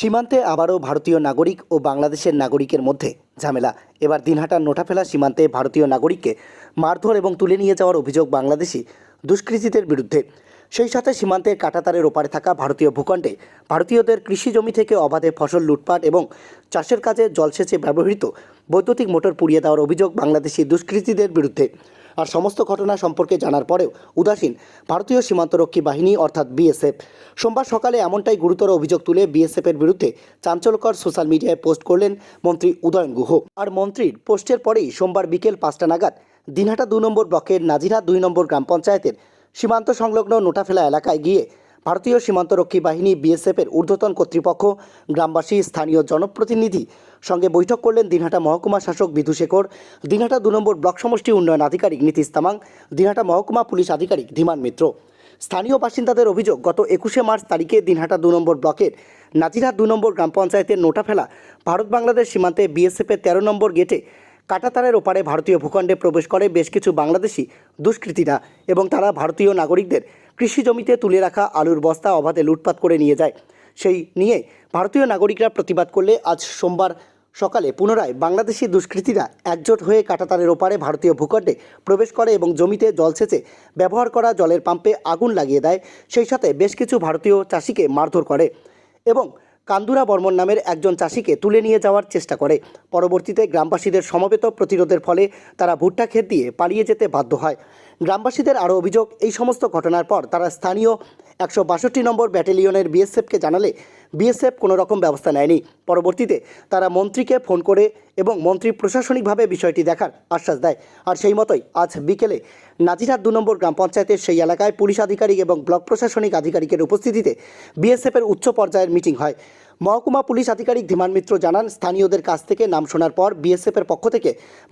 সীমান্তে আবারও ভারতীয় নাগরিক ও বাংলাদেশের নাগরিকের মধ্যে ঝামেলা। এবার দিনহাটার নোটাফেলা সীমান্তে ভারতীয় নাগরিককে মারধর এবং তুলে নিয়ে যাওয়ার অভিযোগ বাংলাদেশি দুষ্কৃতীদের বিরুদ্ধে। সেই সাথে সীমান্তের কাটাতারের ওপারে থাকা ভারতীয় ভূখণ্ডে ভারতীয়দের কৃষি জমি থেকে অবাধে ফসল লুটপাট এবং চাষের কাজে জলসেচে ব্যবহৃত বৈদ্যুতিক মোটর পুড়িয়ে দেওয়ার অভিযোগ বাংলাদেশি দুষ্কৃতীদের বিরুদ্ধে। আর সমস্ত ঘটনা সম্পর্কে জানার পরেও উদাসীন ভারতীয় সীমান্তরক্ষী বাহিনী অর্থাৎ বিএসএফ। সোমবার সকালে এমনটাই গুরুতর অভিযোগ তুলে বিএসএফের বিরুদ্ধে চাঞ্চল্যকর সোশ্যাল মিডিয়ায় পোস্ট করলেন মন্ত্রী উদয়ন গুহ। আর মন্ত্রীর পোস্টের পরেই সোমবার বিকেল পাঁচটা নাগাদ দিনহাটা দু নম্বর ব্লকের নাজিরা দুই নম্বর গ্রাম পঞ্চায়েতের সীমান্ত সংলগ্ন নোটাফেলা এলাকায় গিয়ে ভারতীয় সীমান্তরক্ষী বাহিনী বিএসএফের ঊর্ধ্বতন কর্তৃপক্ষ, গ্রামবাসী, স্থানীয় জনপ্রতিনিধি সঙ্গে বৈঠক করলেন দিনহাটা মহকুমা শাসক বিধু শেখর, দিনহাটা দু নম্বর ব্লক সমষ্টি উন্নয়ন আধিকারিক নীতিশ তামাং, দিনহাটা মহকুমা পুলিশ আধিকারিক ধীমান মিত্র। স্থানীয় বাসিন্দাদের অভিযোগ, গত একুশে মার্চ তারিখে দিনহাটা দু নম্বর ব্লকের নাজিরহাট দু নম্বর গ্রাম পঞ্চায়েতের নোটাফেলা ভারত বাংলাদেশ সীমান্তে বিএসএফের তেরো নম্বর গেটে কাটাতারের ওপারে ভারতীয় ভূখণ্ডে প্রবেশ করে বেশ কিছু বাংলাদেশি দুষ্কৃতীরা এবং তারা ভারতীয় নাগরিকদের কৃষি জমিতে তুলে রাখা আলুর বস্তা অবাধে লুটপাট করে নিয়ে যায়। সেই নিয়ে ভারতীয় নাগরিকরা প্রতিবাদ করলে আজ সোমবার সকালে পুনরায় বাংলাদেশি দুষ্কৃতীরা একজোট হয়ে কাটাতারের ওপারে ভারতীয় ভূখণ্ডে প্রবেশ করে এবং জমিতে জলসেচে ব্যবহার করা জলের পাম্পে আগুন লাগিয়ে দেয়। সেই সাথে বেশ কিছু ভারতীয় চাষিকে মারধর করে এবং কান্দুরা বর্মন নামের একজন চাষিকে তুলে নিয়ে যাওয়ার চেষ্টা করে। পরবর্তীতে গ্রামবাসীদের সমবেত প্রতিরোধের ফলে তারা ভুট্টা ক্ষেত দিয়ে পালিয়ে যেতে বাধ্য হয়। গ্রামবাসীদের আরও অভিযোগ, এই সমস্ত ঘটনার পর তারা স্থানীয় একশো বাষট্টি নম্বর ব্যাটালিয়নের বিএসএফকে জানালে বিএসএফ কোনো রকম ব্যবস্থা নেয়নি। পরবর্তীতে তারা মন্ত্রীকে ফোন করে এবং মন্ত্রী প্রশাসনিকভাবে বিষয়টি দেখার আশ্বাস দেয়। আর সেই মতোই আজ বিকেলে নাজিরহাট দু নম্বর গ্রাম পঞ্চায়েতের সেই এলাকায় পুলিশ আধিকারিক এবং ব্লক প্রশাসনিক আধিকারিকের উপস্থিতিতে বিএসএফের উচ্চ পর্যায়ের মিটিং হয়। মহকুমা পুলিশ আধিকারিক ধীমান মিত্র জানান, স্থানীয়দের কাছ থেকে নাম শোনার পর বিএসএফের পক্ষ থেকে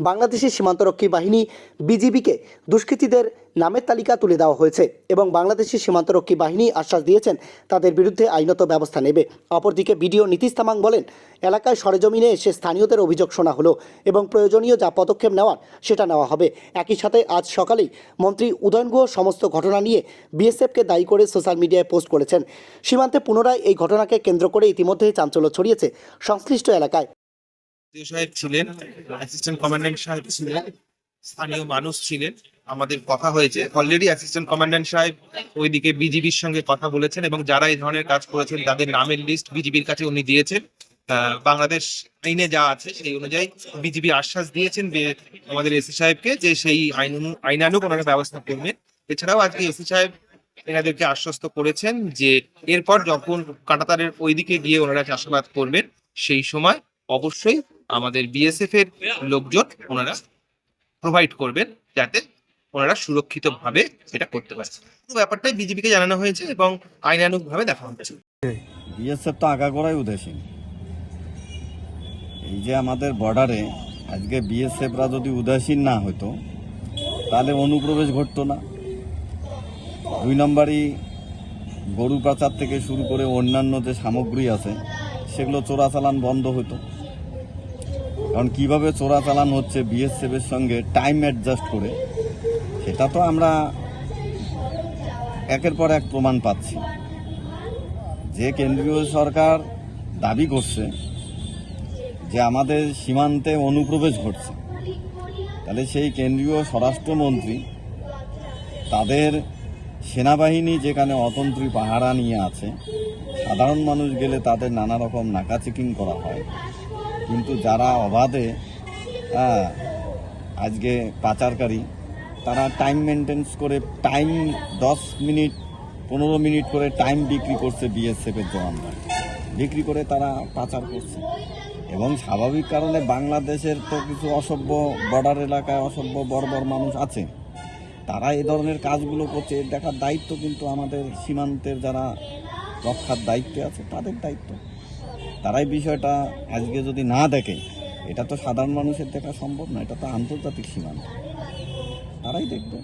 বাংলাদেশের সীমান্তরক্ষী বাহিনী, বিজিবিকে দুষ্কৃতীদের নামের তালিকা তুলে দেওয়া হয়েছে এবং বাংলাদেশি সীমান্তরক্ষী বাহিনী আশ্বাস দিয়েছেন তাদের বিরুদ্ধে আইনত ব্যবস্থা নেবে। অপরদিকে বিডিও নীতিশ তামাং বলেন, এলাকায় সরেজমিনে এসে স্থানীয়দের অভিযোগ শোনা হলো এবং প্রয়োজনীয় যা পদক্ষেপ নেওয়ার সেটা নেওয়া হবে। একই সাথে আজ সকালেই মন্ত্রী উদয়ন গুহ সমস্ত ঘটনা নিয়ে বিএসএফকে দায়ী করে সোশ্যাল মিডিয়ায় পোস্ট করেছেন। সীমান্তে পুনরায় এই ঘটনাকে কেন্দ্র করে ইতিমধ্যেই চাঞ্চল্য ছড়িয়েছে সংশ্লিষ্ট এলাকায়। সাহেব ছিলেন অ্যাসিস্ট্যান্ট কমান্ড্যান্ট সাহেব ছিলেন, স্থানীয় মানুষ ছিলেন। আমাদের কথা হয়েছে। অলরেডি অ্যাসিস্ট্যান্ট কমান্ড্যান্ট সাহেব ওইদিকে বিজিবির সঙ্গে কথা বলেছেন এবং যারা এই ধরনের কাজ করেছেন, তাদের নামের লিস্ট বিজিবির কাছে উনি দিয়েছেন। বাংলাদেশ আইনে যা আছে সেই অনুযায়ী বিজিবি আশ্বাস দিয়েছেন যে আমাদের এসি সাহেবকে যে সেই আইন আইনানুগ ওনারা ব্যবস্থা করবেন। এছাড়াও আজকে এসি সাহেব এনাদেরকে আশ্বস্ত করেছেন যে এরপর যখন কাটাতারের ওইদিকে গিয়ে ওনারা চাষাবাদ করবেন, সেই সময় অবশ্যই আমাদের বিএসএফ এর লোকজন ওনারা প্রোভাইড করবেন যাতে ওনারা সুরক্ষিত ভাবে এটা করতে পারে পুরো ব্যাপারটাই বিজেপিকে জানানো হয়েছে এবং আইনানুগ ভাবে দেখা হচ্ছে বিএসএফ তো আগাগোড়াই উদাসীন এই যে আমাদের বর্ডারে আজকে বিএসএফরা যদি উদাসীন না হতো, তাহলে অনুপ্রবেশ ঘটতো না। দুই নম্বরই গরু পাচার থেকে শুরু করে অন্যান্য যে সামগ্রী আছে, সেগুলো চোরাচালান বন্ধ হতো। কারণ কীভাবে চোরাচালান হচ্ছে বিএসএফের সঙ্গে টাইম অ্যাডজাস্ট করে সেটা তো আমরা একের পর এক প্রমাণ পাচ্ছি। যে কেন্দ্রীয় সরকার দাবি করছে যে আমাদের সীমান্তে অনুপ্রবেশ ঘটছে তাহলে সেই কেন্দ্রীয় স্বরাষ্ট্রমন্ত্রী তাদের সেনাবাহিনী যেখানে অতন্ত্রী পাহারা নিয়ে আছে সাধারণ মানুষ গেলে তাদের নানা রকম নাকা চেকিং করা হয়। কিন্তু যারা অবাধে হ্যাঁ, আজকে পাচারকারী তারা টাইম মেনটেন্স করে টাইম দশ মিনিট, পনেরো মিনিট করে টাইম বিক্রি করছে বিএসএফের জওয়ানরা বিক্রি করে তারা পাচার করছে। এবং স্বাভাবিক কারণে বাংলাদেশের তো কিছু অসভ্য বর্ডার এলাকায় অসভ্য বর্বর মানুষ আছে। তারা এই ধরনের কাজগুলো করছে। দেখার দায়িত্ব কিন্তু আমাদের সীমান্তের যারা রক্ষার দায়িত্বে আছে, তাদের দায়িত্ব। তারাই বিষয়টা আজকে যদি না দেখে, এটা তো সাধারণ মানুষের দেখা সম্ভব না, এটা তো আন্তর্জাতিক সীমান্ত। তারাই দেখবে।